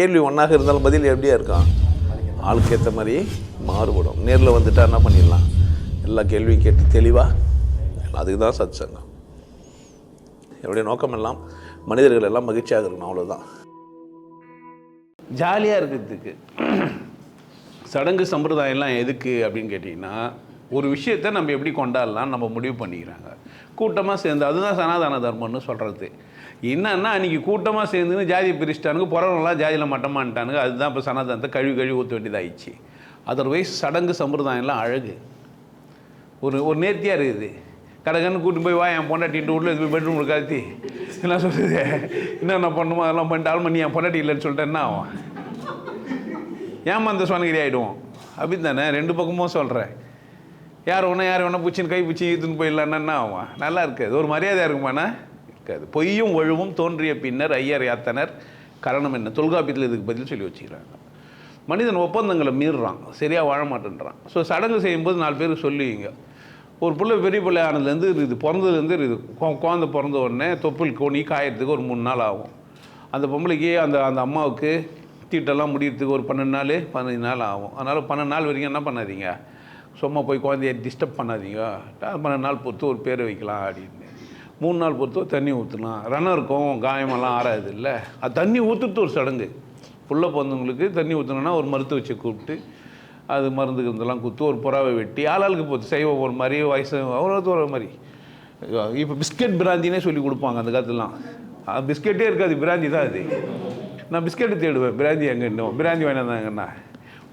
கேள்வி ஒன்றாக இருந்தாலும் பதில் எப்படியா இருக்கான் ஆளுக்கு ஏற்ற மாதிரி மாறுபடும். நேரில் வந்துட்டா என்ன பண்ணிடலாம்? எல்லா கேள்வியும் கேட்டு தெளிவாக அதுக்கு தான் சத் சங்கம் என்னுடைய நோக்கம் எல்லாம் மனிதர்கள் எல்லாம் மகிழ்ச்சியாக இருக்கணும் அவ்வளோதான் ஜாலியாக இருக்கிறதுக்கு சடங்கு சம்பிரதாயம்லாம் எதுக்கு அப்படின்னு கேட்டிங்கன்னா ஒரு விஷயத்தை நம்ம எப்படி கொண்டாடலாம் நம்ம முடிவு பண்ணிக்கிறாங்க. கூட்டமாக சேர்ந்து அதுதான் சனாதன தர்மம்னு சொல்கிறது என்னன்னா அன்றைக்கி கூட்டமாக சேர்ந்துன்னு ஜாதி பிரிச்சிட்டானுங்க புறவெல்லாம் ஜாதியில் மட்டமான்ட்டானுங்க. அதுதான் இப்போ சனாதனத்தை கழுவி கழுவி ஊற்ற வேண்டியதாகிடுச்சு அதர்வைஸ் சடங்கு சம்பிரதாயம்லாம் அழகு. ஒரு ஒரு நேர்த்தியாக இருக்குது. கடகன்னு கூட்டு போய் வா என் பொண்டாட்டிட்டு உள்ள இது பெட்ரூம் காத்தி என்ன சொல்கிறது என்னென்ன பண்ணுமோ அதெல்லாம் பண்ணிட்டு ஆள் பண்ணி என் பொண்டாட்டி இல்லைன்னு சொல்லிட்டு என்ன ஆகும்? ஏமாந்த சுவனகிரி ஆகிடுவோம் அப்படின்னு தானே ரெண்டு பக்கமும் சொல்கிறேன் யார் ஒன்றா யார் ஒன்றா பிடிச்சின்னு கை பிடிச்சி இழுத்துன்னு போயிடலான்னா என்ன ஆகும்? நல்லா இருக்குது. ஒரு மரியாதையாக இருக்குமாண்ணா? இருக்காது. பொய்யும் ஒழுவும் தோன்றிய பின்னர் ஐயர் யாத்தனர் கரணம் என்ன? தொல்காப்பியத்தில் இதுக்கு பதில் சொல்லி வச்சுக்கிறாங்க. மனிதன் ஒப்பந்தங்களை மீறுறான். சரியாக வாழ மாட்டேன்றான். ஸோ சடங்கு செய்யும்போது நாலு பேருக்கு சொல்லுவீங்க. ஒரு பிள்ளை பெரிய பிள்ளை ஆனதுலேருந்து இது பிறந்ததுலேருந்து இது குழந்த பிறந்த உடனே தொப்புள் கோணி காயறதுக்கு ஒரு மூணு நாள் ஆகும். அந்த பொம்பளைக்கு அந்த அந்த அம்மாவுக்கு தீட்டெல்லாம் முடியறதுக்கு ஒரு பன்னெண்டு நாள் பதினஞ்சு நாள் ஆகும். அதனால் பன்னெண்டு நாள் வரைக்கும் என்ன பண்ணாதீங்க? சும்மா போய் குழந்தைய டிஸ்டர்ப் பண்ணாதீங்க. பன்னெண்டு நாள் பொறுத்து ஒரு பேரை வைக்கலாம் அப்படின்னு. மூணு நாள் பொறுத்தோ தண்ணி ஊற்றலாம் ரணம் இருக்கும் காயமெல்லாம் ஆறாது இல்லை அது தண்ணி ஊற்றுறது ஒரு சடங்கு. புள்ள பிறந்தவங்களுக்கு தண்ணி ஊற்றுனோன்னா ஒரு மருத்துவச்சை கூப்பிட்டு அது மருந்து கிருந்தெல்லாம் குத்து ஒரு புறாவை வெட்டி ஆளாளுக்கு போகுது செய்வோம் ஒரு மாதிரி வயசு அவ்வளோ ஒரு மாதிரி. இப்போ பிஸ்கெட் பிராந்தினே சொல்லி கொடுப்பாங்க அந்த காலத்துலாம் பிஸ்கெட்டே இருக்காது பிராந்தி தான் அது. நான் பிஸ்கெட்டு தேடுவேன் பிராந்தி எங்கே இன்னும் பிராந்தி வேணாந்தாங்கண்ணா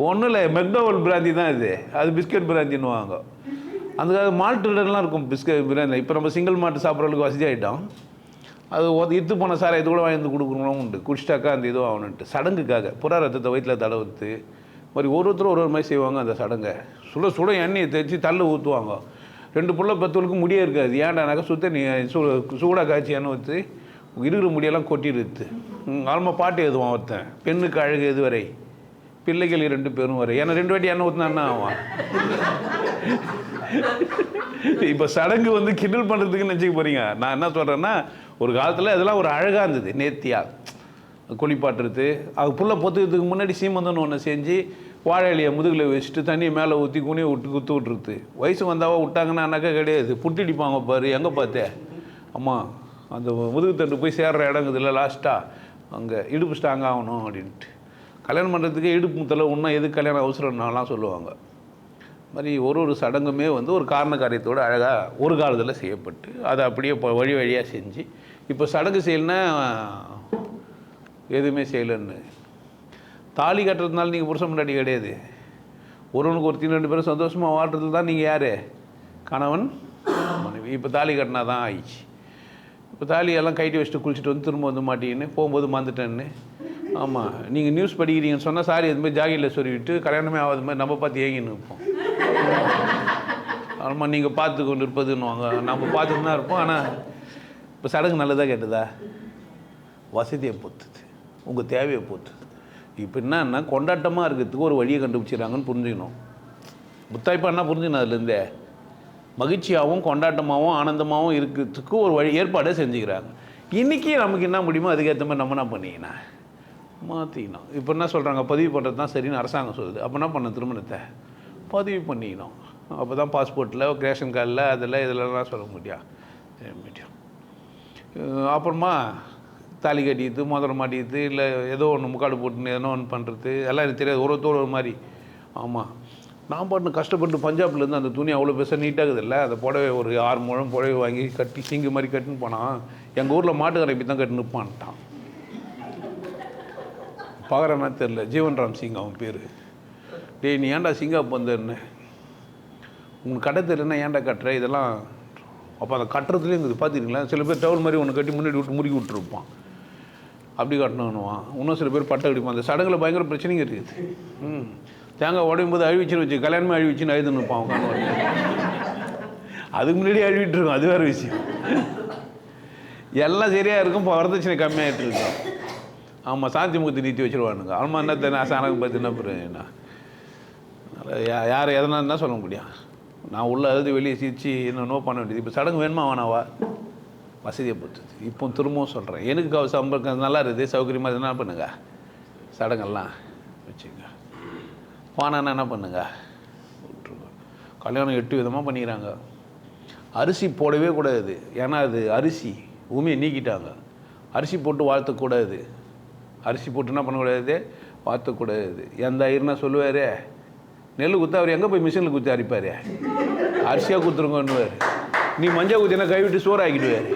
ஒன்றும் இல்லை மெக்டோவல் பிராந்தி தான் இது அது பிஸ்கெட் பிராந்தின்னு வாங்க. அதுக்காக மால்ட்டுலாம் இருக்கும் பிஸ்கட் பிரியாணி இப்போ நம்ம சிங்கிள் மாட்டு சாப்பிட்றதுக்கு வசதி ஆகிட்டோம் அது இத்து போன சாரை இது கூட வாங்கி வந்து கொடுக்குறவங்களும் உண்டு. குடிச்சிட்டாக்கா அந்த இதுவும் ஆகணுன்ட்டு சடங்குக்காக. புறா ரத்தத்தை வயிற்றில் தடவுத்து மாதிரி ஒரு ஒருத்தரும் ஒரு ஒரு மாதிரி செய்வாங்க அந்த சடங்கை. சுட சுட எண்ணெயை தேய்ச்சி தள்ளு ஊற்றுவாங்க ரெண்டு புள்ள பத்துவலுக்கு முடியே இருக்காது. ஏன்டானாக்கா சுத்த நீ சூடாக காய்ச்சி எண்ணெய் ஊற்றி இருக்கிற முடியெல்லாம் கொட்டிடுது ஆல்மா பாட்டு எழுதுவான் ஒருத்தன். பெண்ணுக்கு அழகு எதுவரை பிள்ளைகள் ரெண்டு பேரும் வரை. ஏன்னா ரெண்டு வாட்டி எண்ணெய் ஊற்றினா என்ன ஆவான்? இப்போ சடங்கு வந்து கிண்டல் பண்ணுறதுக்குன்னு நினச்சிக்க போறீங்க. நான் என்ன சொல்கிறேன்னா ஒரு காலத்தில் இதெல்லாம் ஒரு அழகாக இருந்தது நேர்த்தியாக குளிப்பாட்டுறது அது புள்ள பொத்துக்கிறதுக்கு முன்னாடி சீமந்தன் ஒன்று செஞ்சு வாழையிலையை முதுகில் வச்சுட்டு தண்ணியை மேலே ஊற்றி குனியை விட்டு குத்து விட்டுருது வயசு வந்தாவா விட்டாங்கன்னாக்கா கிடையாது. புட்டிடிப்பாங்க பாரு எங்கே பார்த்தேன் அம்மா அந்த முதுகு தண்டு போய் சேர்ற இடங்குது இல்லை லாஸ்ட்டாக அங்கே இடுப்பு ஸ்ட்ராங் ஆகணும் அப்படின்ட்டு. கல்யாணம் பண்ணுறதுக்கு இடுப்பு முத்தலை இன்னும் எது கல்யாணம் அவசரம்னாலாம் சொல்லுவாங்க. மாதிரி ஒரு ஒரு சடங்குமே வந்து ஒரு காரண காரியத்தோடு அழகாக ஒரு காலத்தில் செய்யப்பட்டு அதை அப்படியே இப்போ வழி வழியாக செஞ்சு இப்போ சடங்கு செய்யலைன்னா எதுவுமே செய்யலைன்னு. தாலி கட்டுறதுனால நீங்கள் புருஷன் முன்னாடி கிடையாது. ஒருவனுக்கு ஒருத்தி ரெண்டு பேரும் சந்தோஷமாக வாழ்றதுல தான் நீங்கள் யார்? கணவன் மனைவி. இப்போ தாலி கட்டினா தான் ஆயிடுச்சு. இப்போ தாலியெல்லாம் கைட்டி வச்சுட்டு குளிச்சுட்டு வந்து திரும்ப வந்து மாட்டிக்கின்னு போகும்போது மறந்துட்டேன்னு ஆமாம் நீங்கள் நியூஸ் படிக்கிறீங்கன்னு சொன்னால் சாரி அது மாதிரி ஜாகியில் சொல்லிவிட்டு கல்யாணமே ஆகாத மாதிரி நம்ம பார்த்து ஏங்கின்னு இருப்போம். ஆமாம் நீங்கள் பார்த்து கொண்டு இருப்பதுன்னுவாங்க நம்ம பார்த்துட்டு தான் இருப்போம். ஆனால் இப்போ சடங்கு நல்லதா கேட்டதா? வசதியை பொறுத்துது. உங்கள் தேவையை பொறுத்துது. இப்போ என்னன்னா கொண்டாட்டமாக இருக்கிறதுக்கு ஒரு வழியை கண்டுபிடிச்சிடறாங்கன்னு புரிஞ்சுக்கணும். முத்தாய்ப்பா என்ன புரிஞ்சுக்கணும் அதுலேருந்தே. மகிழ்ச்சியாகவும் கொண்டாட்டமாகவும் ஆனந்தமாகவும் இருக்கிறதுக்கு ஒரு வழி ஏற்பாடை செஞ்சுக்கிறாங்க. இன்றைக்கி நமக்கு என்ன முடியுமோ அதுக்கேற்ற மாதிரி நம்ம என்ன பண்ணிக்கணும் மாற்றிக்கணும் இப்போ என்ன சொல்கிறாங்க பதிவு பண்ணுறது தான் சரின்னு அரசாங்கம் சொல்லுது. அப்போ என்ன பண்ண திருமணத்தை? பதிவு பண்ணிக்கணும். அப்போ தான் பாஸ்போர்ட்டில் ரேஷன் கார்டில் அதில் இதெல்லாம் சொல்ல முடியும். முடியும். அப்புறமா தாலி கட்டிட்டு மோதிரம் மாட்டிக்கிட்டு இல்லை ஏதோ ஒன்று முக்காடு போட்டுன்னு ஏதோ ஒன்று பண்ணுறது எல்லாம் எனக்கு தெரியாது. ஒருத்தோடு ஒரு மாதிரி. ஆமாம் நான் பாட்டு கஷ்டப்பட்டு பஞ்சாப்லேருந்து அந்த துணி அவ்வளோ பெருசாக நீட்டாகுது இல்லை அந்த புடவை ஒரு ஆறு முழம் புடவை வாங்கி கட்டி சிங்கு மாதிரி கட்டுன்னு போனான். எங்கள் ஊரில் மாட்டுக்கரை இப்படி தான் கட்டி நிற்பான்ட்டான் பார்க்குறேன்னா தெரில ஜீவன்ராம் சிங் அவன் பேர். டேய் நீ ஏன்டா சிங்கா வந்தேன்னு உனக்கு கடை தெரியலன்னா ஏன்டா கட்டுற? இதெல்லாம் அப்போ அந்த கட்டுறதுலேயும் இருக்குது பார்த்துருங்களா சில பேர் டவுல் மாதிரி ஒன்று கட்டி முன்னாடி விட்டு முறுக்கி விட்டுருப்பான். அப்படி கட்டணுன்னுவான் இன்னும் சில பேர் பட்டை அடிப்பான் அந்த சடங்கில் பயங்கர பிரச்சனைங்க இருக்குது. ம். தேங்காய் உடையும் போது அழிவிச்சுன்னு வச்சு கல்யாணமே அழிவிச்சுன்னு அழுது நிற்பான் உட்காந்து அதுக்கு முன்னாடி அழிவிட்டு இருக்கும் அது வேறு விஷயம். எல்லாம் சரியாக இருக்கும். இப்போ வரதட்சணை கம்மியாகிட்டு இருக்கும் ஆமாம் சாந்தி முகத்தை நீட்டி வச்சுருவானுங்க. ஆமாம் என்ன தெரியல சாணகம் பார்த்து என்ன என்ன யார் எதனா என்ன சொல்ல முடியும். நான் உள்ளே அழுது வெளியே சிரிச்சு நோ பண்ண வேண்டியது? இப்போ சடங்கு வேணுமா வேணாவா? வசதியை பொறுத்தது. இப்போ திரும்பவும் சொல்கிறேன் எனக்கு கவ- சம்பளம் நல்லா இருக்குது. சௌகரியமாக என்ன பண்ணுங்க? சடங்கெல்லாம் வச்சுங்க. போனான்னா என்ன பண்ணுங்க? விட்டுருங்க கல்யாணம் எட்டு விதமாக பண்ணிக்கிறாங்க. அரிசி போடவே கூடாது. ஏன்னா அது அரிசி. உண்மையை நீக்கிட்டாங்க. அரிசி போட்டு வாழ்த்தக்கூடாது. அரிசி போட்டு என்ன பண்ணக்கூடாது? வாழ்த்தக்கூடாது எந்த ஐயர்னா சொல்லுவார் நெல் குத்தா அவர் எங்கே போய் மிஷினில் குத்தி அரிப்பார்? அரிசியாக குத்துருங்கன்னுவார். நீ மஞ்சள் குத்தினா கைவிட்டு சோறு ஆக்கிடுவார்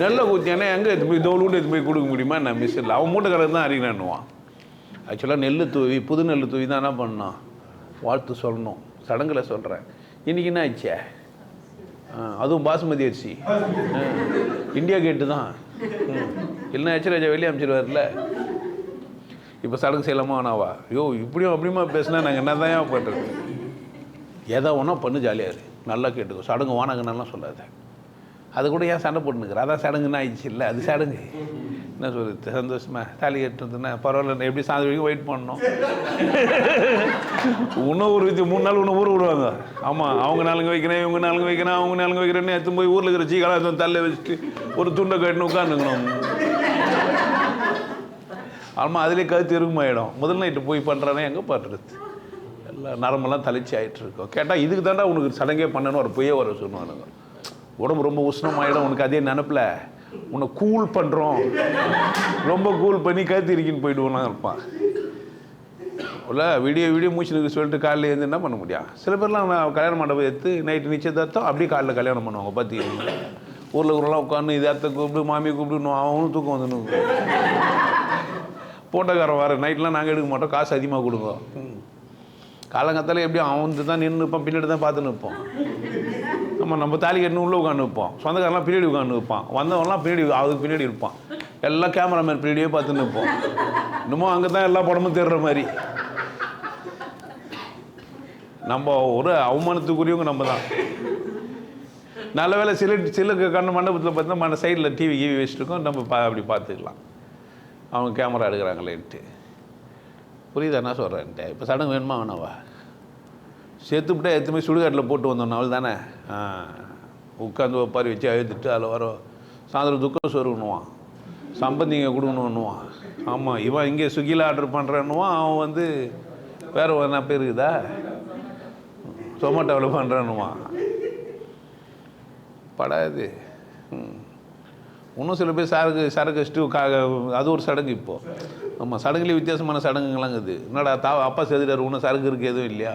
நெல்லை குத்தியானா எங்கே எடுத்து போய் தோல் எடுத்து போய் கொடுக்க முடியுமா நான் மிஷினில்? அவன் மூட்டை கலந்து தான் அறிகிறான்னுவான் ஆக்சுவலாக நெல் தூவி புது நெல் தூவி தான் என்ன பண்ணணும்? வாழ்த்து சொல்லணும். சடங்கில் சொல்கிறேன் இன்றைக்கி என்ன ஆச்சே? அதுவும் பாசுமதி அரிசி. ஆ, இந்தியா கேட்டு தான். ம். இல்லைன்னா ஆச்சு ராஜா வெளியே அமைச்சிருவார்ல இப்போ சடங்கு செய்யலாமா? ஆனாவா ஐயோ இப்படியும் அப்படியுமா பேசினா நாங்கள் என்ன தான் பண்ணுறது எதை ஒன்றா பண்ணு ஜாலியாக இரு நல்லா கேட்டுக்கோ. சடங்கு வானங்கன்னெல்லாம் சொல்லாத. அது கூட ஏன் சண்டை போட்டுனுக்குற? அதான் சடங்குன்னு ஆயிடுச்சு இல்லை அது சடங்கு. என்ன சொல்கிறது சந்தோஷமா தாலி கட்டுறதுன்னா பரவாயில்ல. எப்படி சாயந்தரம் வரைக்கும் வெயிட் பண்ணணும்? இன்னும் ஒரு வச்சு மூணு நாள் இன்னும் ஊர் விடுவாங்க. ஆமாம் அவங்க நாளுங்க வைக்கிறேன் இவங்க நாளுங்க வைக்கிறேன் அவங்க நாளுங்க வைக்கிறேன்னு எடுத்து போய் ஊரில் இருக்கிற சீக்கிரம் எடுத்து தள்ள வச்சுட்டு ஒரு துண்டை கட்டினு உட்காந்துக்கணும். ஆமாம் அதிலே கழுத்து இருக்குமாயிடும் முதல் நைட்டு போய் பண்ணுறானே எங்கே பண்ணுறது எல்லாம் நரம்பெல்லாம் தளிச்சு ஆகிட்டுருக்கோம் கேட்டால் இதுக்கு தாண்டா உனக்கு சடங்கே பண்ணணும் ஒரு பொய்யே வர சொல்லுவானுங்க. உடம்பு ரொம்ப உஷ்ணமாயிடும் உனக்கு அதே நினப்பில்? உன்னை கூல் பண்ணுறோம் ரொம்ப கூல் பண்ணி கழுத்து இருக்கின்னு போயிடுவோம்லாம் இருப்பான். இல்லை விடிய விடிய மூச்சுனுக்கு சொல்லிட்டு காலையில் எழுந்து என்ன பண்ண முடியும்? சில பேர்லாம் நான் கல்யாண மண்டபம் எடுத்து நைட்டு நிச்சயதார்த்தம் அப்படியே காலையில் கல்யாணம் பண்ணுவாங்க பார்த்தீங்கன்னா ஊரில் இருக்கிறலாம் உட்காந்து இதை அத்தை கூப்பிடு மாமியை கூப்பிடுன்னு அவனும் தூக்கம் வந்து போட்டோக்காரன் வர நைட்லாம் நாங்கள் எடுக்க மாட்டோம் காசு அதிகமாக கொடுங்க ம். எப்படியும் அவன் வந்து தான் நின்று நிற்பான் பின்னாடி தான் பார்த்து நிற்போம் நம்ம நம்ம தாலி கட்டினு உள்ளே உட்காந்து நிற்போம் சொந்தக்காரலாம் பின்னாடி உட்காந்து நிற்பான் வந்தவன்லாம் பின்னாடி அதுக்கு பின்னாடி இருப்பான். எல்லாம் கேமராமேன் பின்னாடியே பார்த்து நிற்போம் இன்னமும் அங்கே தான் எல்லா படமும் தேடுற மாதிரி. நம்ம ஒரு அவமானத்துக்குரியவங்க நம்ம தான். நல்ல வேளை சில சில கண்ணு மண்டபத்தில் பார்த்தீங்கன்னா மன சைடில் டிவி கிவி வச்சுருக்கோம் நம்ம பா அப்படி பார்த்துக்கலாம். அவங்க கேமரா எடுக்கிறாங்களேன்ட்டு. புரியுதா என்ன சொல்கிறேன்ட்டு இப்போ சடங்கு வேணுமா வேணாவா சேர்த்துவிட்டா எத்தனை சுடுகாட்டில் போட்டு வந்தோம் அவள் தானே? ஆ உட்காந்து ஒப்பாரி வச்சு அழுதுட்டு அதில் வர சாயந்தரம் துக்கம் சொருகணுவான் சம்பந்திங்க கொடுக்கணுன்னுவான். ஆமாம் இவன் இங்கே ஸ்விக்கியில் ஆர்டர் பண்ணுறான்னுவான் அவன் வந்து வேறு என்ன பேர் இருக்குதா? சொமேட்டோவில் பண்ணுறான்னுவான் படாது ம். இன்னும் சில பேர் சரக்கு சரக்கு வச்சுட்டு கா அது ஒரு சடங்கு இப்போது ஆமாம் சடங்குலேயே வித்தியாசமான சடங்குங்களாம் இருக்குது என்னடா தா அப்பா செதுறாரு இன்னும் சரக்கு இருக்கு எதுவும் இல்லையா?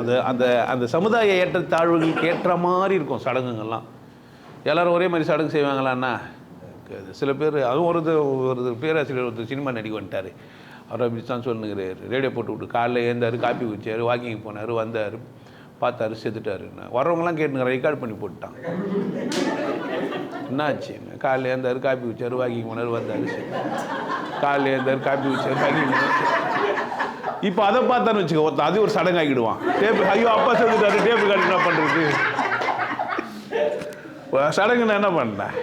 அது அந்த அந்த சமுதாய ஏற்றத்தாழ்வுகளுக்கு ஏற்ற மாதிரி இருக்கும் சடங்குங்கள்லாம். எல்லாரும் ஒரே மாதிரி சடங்கு செய்வாங்களான்னா சில பேர் அதுவும் ஒரு ஒரு பேராசிரியர் ஒருத்தர் சினிமா நடிக்க வந்துட்டார். அவரை அப்படி தான் சொல்லுங்கிறார் ரேடியோ போட்டு விட்டு காலைல ஏந்தார் காப்பி குடிச்சார் வாக்கிங் போனார் வந்தார். பார்த்தாரு செத்துட்டாருன்னு வரவங்களாம் கேட்டுங்க ரெக்கார்ட் பண்ணி போட்டுட்டான் என்னாச்சு? காலையில் ஏந்தார் காப்பி வச்சார் வாக்கிங் போனார் வந்தார் செத்து காலைல காப்பி வச்சார் வாக்கிங் போனார். இப்போ அதை பார்த்தான்னு வச்சுக்கோ ஒருத்தன் அது ஒரு சடங்காகிடுவான் டேப்பு ஐயோ அப்பா செத்துட்டாரு டேப்பு கார்டு என்ன பண்ணுறது சடங்கு நான் என்ன பண்ணேன்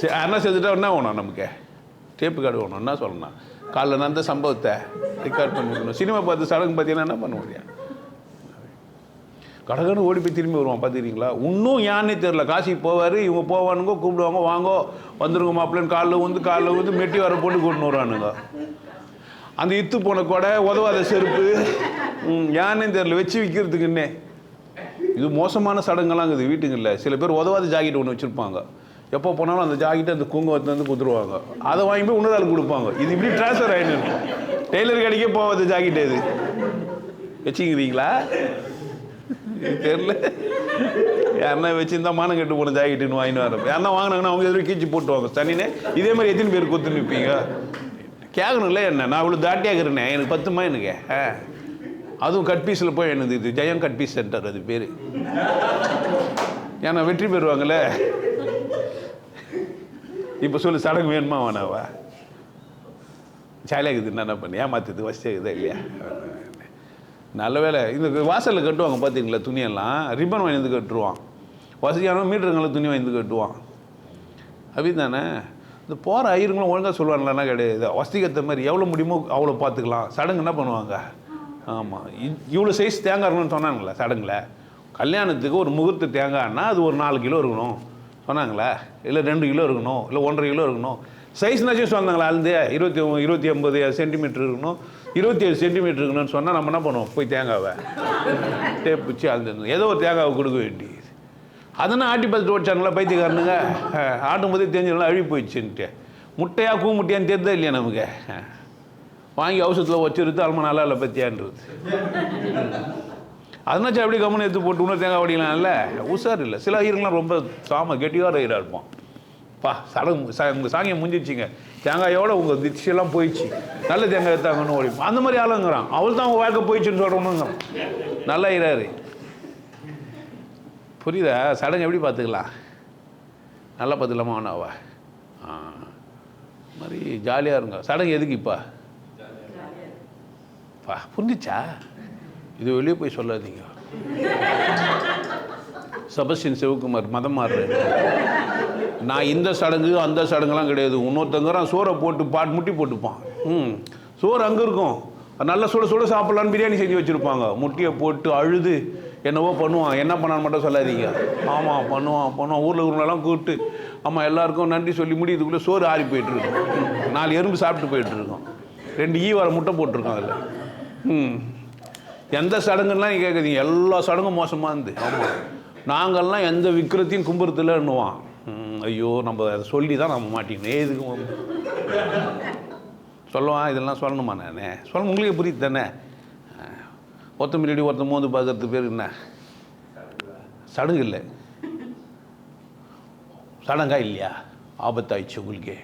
சரி என்ன செத்துட்டா என்ன வேணும் நமக்கு? டேப்பு கார்டு வேணும் என்ன சொல்லணும்? காலைல நடந்த சம்பவத்தை ரெக்கார்ட் பண்ணிக்கணும் சினிமா பார்த்து சடங்கு பார்த்தீங்கன்னா என்ன பண்ண முடியாது கடகன்னு ஓடி போய் திரும்பி வருவான் பார்த்துக்கிறீங்களா? இன்னும் யானே தெரில காசிக்கு போவார் இவங்க போவானுங்க கூப்பிடுவாங்க வாங்கோ வந்துருங்க மாப்பிள்ளைன்னு காலில் வந்து காலில் வந்து மெட்டி வர போட்டு கொண்டு வருவானுங்க. அந்த இத்து போன கொடை உதவாத செருப்பு யானே தெரில வச்சு விற்கிறதுக்குன்னே இது மோசமான சடங்கெல்லாம் இருக்குது வீட்டுங்களில். சில பேர் உதவாத ஜாக்கெட் ஒன்று வச்சுருப்பாங்க. எப்போ போனாலும் அந்த ஜாக்கெட்டை அந்த குங்குமத்தை வந்து குத்துருவாங்க. அதை வாங்கி போய் இன்னொரு கொடுப்பாங்க. இது இப்படி ட்ரான்ஸ்ஃபர் ஆகிட்டு டெய்லர் கடைக்கே போகாத ஜாக்கெட் இது. வச்சுக்கிறீங்களா? தெரில யாருன்னா வச்சுருந்தா மானம் கட்டு போன ஜாக்கெட்டுன்னு வாங்கிட்டு வரேன் யாருன்னா வாங்கினாங்கன்னா அவங்க எதிரும் கீச்சு போட்டுவாங்க சனினே இதே மாதிரி எத்தனை பேர் கொத்து நிற்பீங்க கேட்கணும்ல என்ன? நான் இவ்வளோ தாட்டியாக இருக்கிறேனே. எனக்கு பத்துமா எனக்கு? ஆ. அதுவும் கட் பீஸில் போய் எனக்கு இது? ஜெயம் கட் பீஸ் சென்டர் அது பேர். ஏன்னா வெற்றி பெறுவாங்கல்ல. இப்போ சொல்லு சடங்கு வேணுமா வேணாவா? ஜாலியாக இருக்குது. என்ன பண்ணி? ஏமாத்துது வசதியாகுதா இல்லையா? நல்ல வேலை. இந்த வாசலில் கட்டுவாங்க பார்த்தீங்களா துணியெல்லாம்? ரிப்பன் வாங்கி வந்து கட்டுருவான். வசதியான மீட்டருங்களை துணி வாங்கி வந்து கட்டுவான். அப்படி தானே இந்த போகிற ஐயருங்களும் ஒழுங்காக சொல்லுவாங்களான்னா கிடையாது வசதிக்கு ஏற்ற மாதிரி எவ்வளோ முடியுமோ அவ்வளோ பார்த்துக்கலாம். சடங்கு என்ன பண்ணுவாங்க? ஆமாம் இவ்வளோ சைஸ் தேங்காய் இருக்கணும்னு சொன்னாங்களே சடங்கில். கல்யாணத்துக்கு ஒரு முகூர்த்த தேங்காய்னா அது ஒரு நாலு கிலோ இருக்கணும். சொன்னாங்களே? இல்லை ரெண்டு கிலோ இருக்கணும். இல்லை ஒன்றரை கிலோ இருக்கணும். சைஸ்னாச்சும் சொன்னாங்களா அளந்து இருபத்தி இருபத்தி ஐம்பது சென்டிமீட்டர் இருக்கணும். இருபத்தி ஏழு சென்டிமீட்டர் சொன்னால் நம்ம என்ன பண்ணுவோம்? போய் தேங்காவை டேப் வச்சு அளந்து ஏதோ ஒரு தேங்காவை கொடுக்க வேண்டியது அதனால் ஆட்டி பார்த்துட்டு ஓடிச்சாங்களா பைத்தியக்காரனுங்க? ஆட்டும் போதே தெரிஞ்சதுலாம் அழுகி போயிடுச்சுன்ட்டு. முட்டையாக கூ முட்டையான்னு தெரிதே இல்லையா நமக்கு? வாங்கி அவசரத்தில் வச்சிருது அல்மா நல்லா இல்லை பத்தியான்றது. அதனாச்சும் அப்படி கம்மன் எடுத்து போட்டு இன்னும் தேங்காய் வடிக்கலாம்ல. உஷார் இல்லை. சில ஐயருங்களாம் ரொம்ப சாம கெட்டியாக ஐயராக இருப்பான். பா சடங்கு சா உங்கள் சாங்கியம் முடிஞ்சிச்சிங்க தேங்காயோட உங்கள் திச்செல்லாம் போயிடுச்சு. நல்ல தேங்காய் தாங்கன்னு ஓடி. அந்த மாதிரி ஆளுங்கிறான். அவள் தான் உங்கள் வாழ்க்கை போயிடுச்சுன்னு சொல்கிறோம்னுங்கிறான் நல்லா இறாரு. புரியுதா? சடங்கு எப்படி பார்த்துக்கலாம் நல்லா பார்த்துக்கலாமா அவனாவா ஆ மாதிரி ஜாலியாக இருங்க. சடங்கு எதுக்கு இப்போ? பா புரிஞ்சிச்சா? இது வெளியே போய் சொல்லாதீங்க. சபஸ்டின் சிவகுமார் மதம் மாறுறேன் நான் இந்த சடங்கு அந்த சடங்குலாம் கிடையாது. இன்னொருத்தங்கிறான் சோறை போட்டு பாட்டு முட்டி போட்டுப்பான். ம். சோறு அங்கே இருக்கும். நல்ல சுட சுட சாப்பிட்லான்னு பிரியாணி செஞ்சு வச்சுருப்பாங்க. முட்டியை போட்டு அழுது என்னவோ பண்ணுவான். என்ன பண்ணான்னு மட்டும் சொல்லாதீங்க. ஆமாம் பண்ணுவான் பண்ணுவான். ஊரில் ஊர்லலாம் கூப்பிட்டு ஆமாம் எல்லாருக்கும் நன்றி சொல்லி முடியுதுக்குள்ளே சோறு ஆறி போயிட்டுருக்கோம் நாலு எறும்பு சாப்பிட்டு போயிட்டுருக்கோம். ரெண்டு ஈ வர முட்டை போட்டிருக்கோம் அதில். ம். எந்த சடங்குலாம் நீங்கள் கேட்குறீங்க எல்லா சடங்கும் மோசமாக இருந்து. ஆமாம் நாங்கள்லாம் எந்த விக்கிரத்தையும் கும்புறதுலன்னுவான் ம், ஐயோ நம்ம அதை சொல்லி தான் நம்ம மாட்டிக்கணும். எதுக்கு சொல்லுவான் இதெல்லாம் சொல்லணுமா நானே? சொல்ல உங்களுக்கு புரியுது தானே? ஒருத்த முன்னாடி ஒருத்தன் மோந்து பார்க்கறது பேர் என்ன? சடங்கு இல்லை. சடங்கா இல்லையா? ஆபத்தாயிடுச்சு உங்களுக்கே.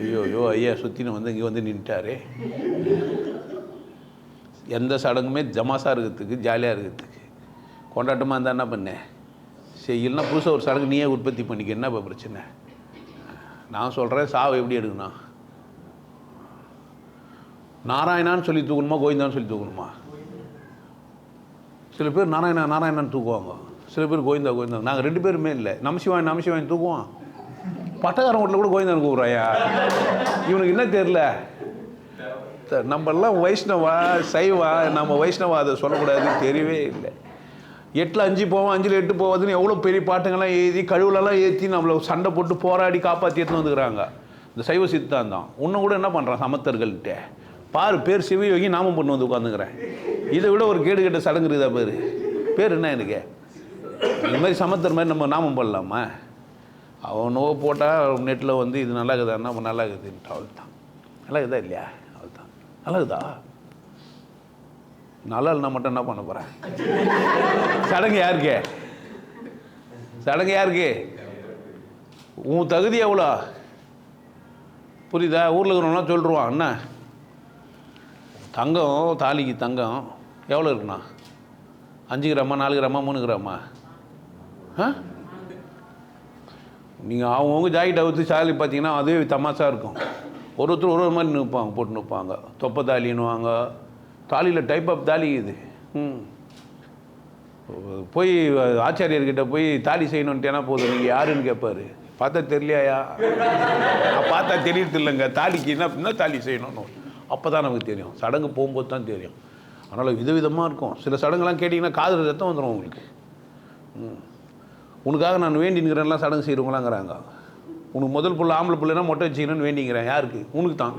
ஐயோ ஐயோ ஐயா சுற்றினு வந்து இங்கே வந்து நின்ட்டாரு. எந்த சடங்குமே ஜமாசாக இருக்கிறதுக்கு ஜாலியாக இருக்கிறதுக்கு. கொண்டாட்டமாக இருந்தால் என்ன பண்ணேன் சரி இல்லைன்னா புதுசாக ஒரு சடங்கு நீயே உற்பத்தி பண்ணிக்க. என்ன இப்போ பிரச்சனை? நான் சொல்கிறேன் சாவை எப்படி எடுக்கணும்? நாராயணான்னு சொல்லி தூக்கணுமா கோவிந்தான்னு சொல்லி தூக்கணுமா? சில பேர் நாராயணா நாராயணான்னு தூக்குவாங்க. சில பேர் கோவிந்தா கோவிந்தா. நாங்கள் ரெண்டு பேருமே இல்லை. நமசிவாயன் நமசிவாயன் தூக்குவோம் பட்டக்காரன் வீட்டில் கூட கோவிந்தான் கூப்பிட்றாயா? இவனுக்கு என்ன தெரில நம்மெல்லாம் வைஷ்ணவா சைவா நம்ம வைஷ்ணவா அதை சொல்லக்கூடாதுன்னு தெரியவே இல்லை. எட்டில் அஞ்சு போவோம் அஞ்சில் எட்டு போவாதுன்னு எவ்வளோ பெரிய பாட்டுங்கள்லாம் எழுதி கழுவுலலாம் ஏற்றி நம்மளை சண்டை போட்டு போராடி காப்பாற்றி எடுத்துன்னு வந்துக்கிறாங்க. இந்த சைவ சித்தாந்தம் இன்னும் கூட என்ன பண்ணுறான் சமத்தர்கள்கிட்ட பாரு பேர் சிவயோகி நாமம் பண்ணு வந்து உட்காந்துக்கிறேன் இதை விட ஒரு கேடு கெட்ட சடங்கு இருக்குதா பேர்? பேர் என்ன எனக்கு? இந்த மாதிரி சமத்தர் மாதிரி நம்ம நாமம் பண்ணலாமா? அவனோ போட்டால் நெட்டில் வந்து இது நல்லா இருக்குதா நம்ம நல்லா இருக்குதுன்ட்டு அவள் தான் நல்லா இருக்குதா இல்லையா? அவள் தான் நல்லா இருக்குதா நல்லா இல்லைனா மட்டும் என்ன பண்ண போகிறேன் சடங்கு யாருக்கு? சடங்கு யாருக்கு? உன் தகுதி எவ்வளோ? புரியுதா? ஊரில் இருக்கிறவங்களாம் சொல்லிடுவான் என்ன? தங்கம் தாலிக்கு தங்கம் எவ்வளோ இருக்குண்ணா? அஞ்சு கிராமா நாலு கிராமா மூணு கிராமா? ஆ? நீங்கள் அவங்கவுங்க ஜாக்கெட் அவுத்து சாலி பார்த்தீங்கன்னா அதுவே தமாசா இருக்கும். ஒரு ஒருத்தர் ஒரு ஒரு மாதிரி நிற்பாங்க போட்டு நிற்பாங்க தொப்பை தாலின்னுவாங்க தாலியில் டைப் ஆஃப் தாலி இது. ம். போய் ஆச்சாரியர்கிட்ட போய் தாலி செய்யணுன்ட்டேனா போதும் நீங்கள் யாருன்னு கேட்பாரு பார்த்தா தெரியலையா? பார்த்தா தெரியறது இல்லைங்க. தாலிக்கு என்ன என்ன தாலி செய்யணும்னு. அப்போ தான் நமக்கு தெரியும். சடங்கு போகும்போது தான் தெரியும். அதனால் விதவிதமாக இருக்கும். சில சடங்குலாம் கேட்டிங்கன்னா காதல் ரத்தம் வந்துடும் உங்களுக்கு. ம். உனக்காக நான் வேண்டிங்கிறேன்லாம் சடங்கு செய்கிறவங்களாங்கிறாங்க உனக்கு முதல் புள்ள ஆம்பளை பிள்ளைனா மொட்டை வச்சுக்கணும்னு வேண்டிங்கிறேன். யாருக்கு? உனக்கு தான்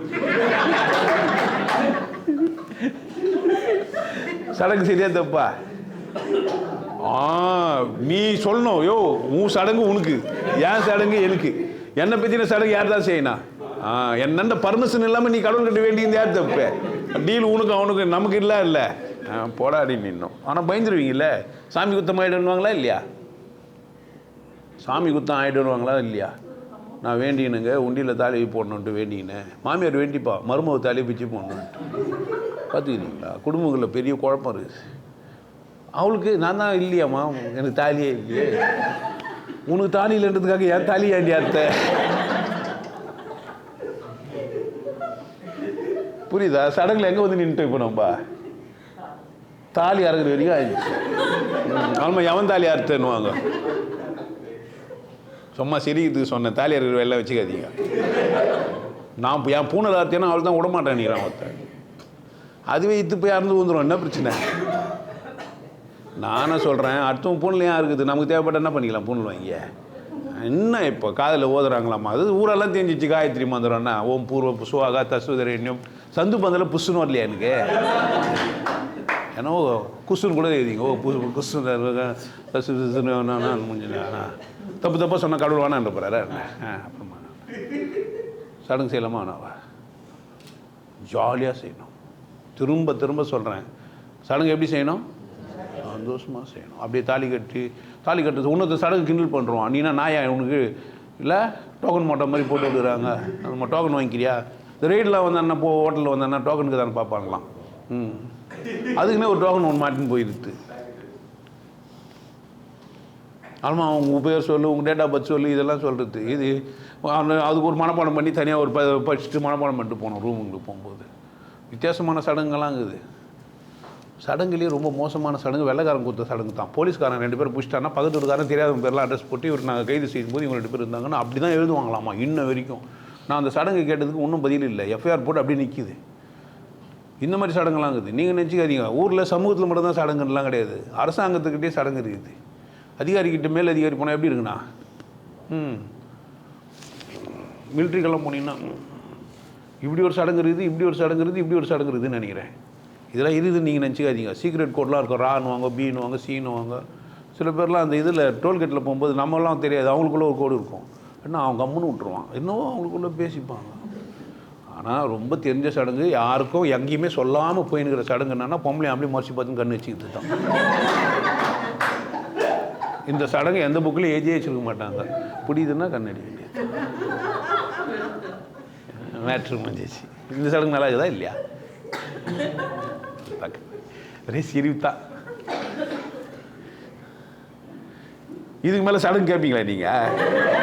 சடங்கு சரியா தப்பா? ஆ நீ சொல்லணும். யோ உன் சடங்கு உனக்கு. என் சடங்கு எனக்கு. என்னை பற்றின சடங்கு யார் தான் செய்யணும் ஆ என்னென்ன பர்மிஷன் இல்லாமல் நீ கடவுள் கட்ட வேண்டியது யார் தப்பு? டீல் உனக்கு அவனுக்கு நமக்கு இல்லை இல்லை? ஆ போடாடி நின்னோம் ஆனால் பயந்துருவீங்கல்ல? சாமி குத்தம் ஆகிடுவாங்களா இல்லையா? சாமி குத்தம் ஆகிடுவாங்களா இல்லையா? நான் வேண்டினுங்க உண்டியில் தாலி போடணுன்ட்டு வேண்டினேன். மாமியார் வேண்டிப்பா மருமக தாலி பிச்சு போடணுன்ட்டு. பார்த்துக்கிறீங்களா குடும்பங்களில் பெரிய குழப்பம் இருக்குது அவளுக்கு நான் தான் இல்லையாம்மா? எனக்கு தாலியே இல்லையே. உனக்கு தாலி இல்லைன்றதுக்காக என் தாலி ஏண்டி அத்த புரியுதா? சடங்குல எங்கே வந்து நின்றுட்டு இப்போ நம்ம? தாலி அறுக்கிற வரைக்கும் ஆயிடுச்சு. ஆமாம் எவன் தாலி அறுத்தன்னுவாங்க? சும்மா சிரிக்கிறதுக்கு சொன்னேன் தாலி அறுக்கிற வேலை வச்சுக்காதீங்க. நான் இப்போ என் பூனை அறுத்தேன்னா அவள் தான் விடமாட்டேன் நீறான் ஒருத்தன் அதுவே இத்து போய் அறந்து வந்துடும் என்ன பிரச்சனை நானே சொல்கிறேன் அடுத்தவங்க பூனில் ஏன் இருக்குது நமக்கு தேவைப்பட்ட என்ன பண்ணிக்கலாம் பூனில் வாங்கி என்ன இப்போ காதில் ஓதுறாங்களாம்மா அது ஊரெல்லாம் தெரிஞ்சிச்சு காயத்ரி மந்திரம்னா ஓம் பூர்வ புசுவாகா தசுதரண்யம் சந்து பந்தல புஷுன்னு வரலையா எனக்கு ஏன்னா குசுன்னு கூட எழுதிங்க ஓ புசு குசு தசு தப்பு தப்பாக சொன்ன கடவுள் வேணான்ற போகிறாரு ஆ அப்புறமா சடங்கு செய்யலாமா வேணாவா ஜாலியாக செய்யணும் திரும்ப திரும்ப சொல்கிறேன் சடங்கு எப்படி செய்யணும்? சந்தோஷமாக செய்யணும். அப்படியே தாலி கட்டி தாலி கட்டுறது உன்னத்தை சடங்கு கிண்டல் பண்ணுறோம் நீனா நாயா உனக்கு? இல்லை டோக்கன் மூட்டை மாதிரி போட்டு விடுறாங்க. நம்ம டோக்கன் வாங்கிக்கிறியா? இந்த ரெய்டில் வந்தான்னா போ ஹோட்டலில் வந்தான்னா டோக்கனுக்கு தானே பார்ப்பாங்களாம். ம். அதுக்குன்னே ஒரு டோக்கன் ஒன்று மாட்டின்னு போயிடுது. ஆமாம் உங்கள் பேர் சொல்லு உங்கள் டேட் ஆஃப் பர்த் சொல்லு இதெல்லாம் சொல்கிறது இது அந்த- அதுக்கு ஒரு மனப்பாடம் பண்ணி தனியாக ஒரு ப படிச்சுட்டு மனப்பாடம் பண்ணிட்டு போனோம் ரூமுங்களுக்கு போகும்போது. வித்தியாசமான சடங்குலாம் இருக்குது. சடங்குலேயே ரொம்ப மோசமான சடங்கு வெள்ளைக்காரன் கொடுத்த சடங்கு தான். போலீஸ்காரன் ரெண்டு பேரும் பிடிச்சிட்டானா பக்கத்து வீட்டுக்காரன் தெரியாத பேர்லாம் அட்ரஸ் போட்டு இவர் நாங்கள் கைது செய்யும்போது இவங்க ரெண்டு பேர் இருந்தாங்கன்னா அப்படி தான் எழுதுவாங்களாமா? இன்ன வரைக்கும். நான் அந்த சடங்கு கேட்டதுக்கு ஒன்றும் பதில் இல்லை. எஃப்ஐஆர் போட்டு அப்படியே நிற்கிது இந்த மாதிரி சடங்குலாம் இருக்குது. நீங்கள் நினச்சிக்காதீங்க. ஊரில் சமூகத்தில் மட்டும்தான் சடங்குலாம் கிடையாது. அரசாங்கத்துக்கிட்டே சடங்கு இருக்குது. அதிகாரிக்கிட்ட மேல் அதிகாரி போனால் எப்படி இருக்குண்ணா? ம். மிலிட்ரிக்கெல்லாம் போனீங்கன்னா இப்படி ஒரு சடங்கு இருக்குது இப்படி ஒரு சடங்கு இருக்குது இப்படி ஒரு சடங்கு இருக்குதுன்னு நினைக்கிறேன். இதெல்லாம் இருக்குதுன்னு நீங்கள் நினச்சிக்காதீங்க. சீக்ரெட் கோட்லாம் இருக்கும். ரான்னுவாங்க பீனுவாங்க சீனுவாங்க சில பேர்லாம் அந்த இதில் டோல்கேட்டில் போகும்போது நம்மலாம் தெரியாது. அவங்களுக்குள்ள ஒரு கோடு இருக்கும். என்ன அவங்க கம்முன்னு விட்ருவான் இன்னும் அவங்களுக்குள்ளே பேசிப்பாங்க. ஆனால் ரொம்ப தெரிஞ்ச சடங்கு யாருக்கும் எங்கேயுமே சொல்லாமல் போயினுக்கிற சடங்கு என்னன்னா பொம்பளை அப்படி மறைச்சி பார்த்து கண்ணு வச்சுக்கிட்டு தான். இந்த சடங்கு எந்த புக்கிலையும் ஏஜே வச்சிருக்க மாட்டாங்க. புரியுதுன்னா கண்ணடி வேண்டியது மேட்ரு முடிஞ்சிச்சு இந்த சடங்கு நல்லா இருக்குதா இல்லையா ஒரே சிரிப்பு தான் இதுக்கு மேலே சடங்கு கேட்பீங்களா நீங்கள்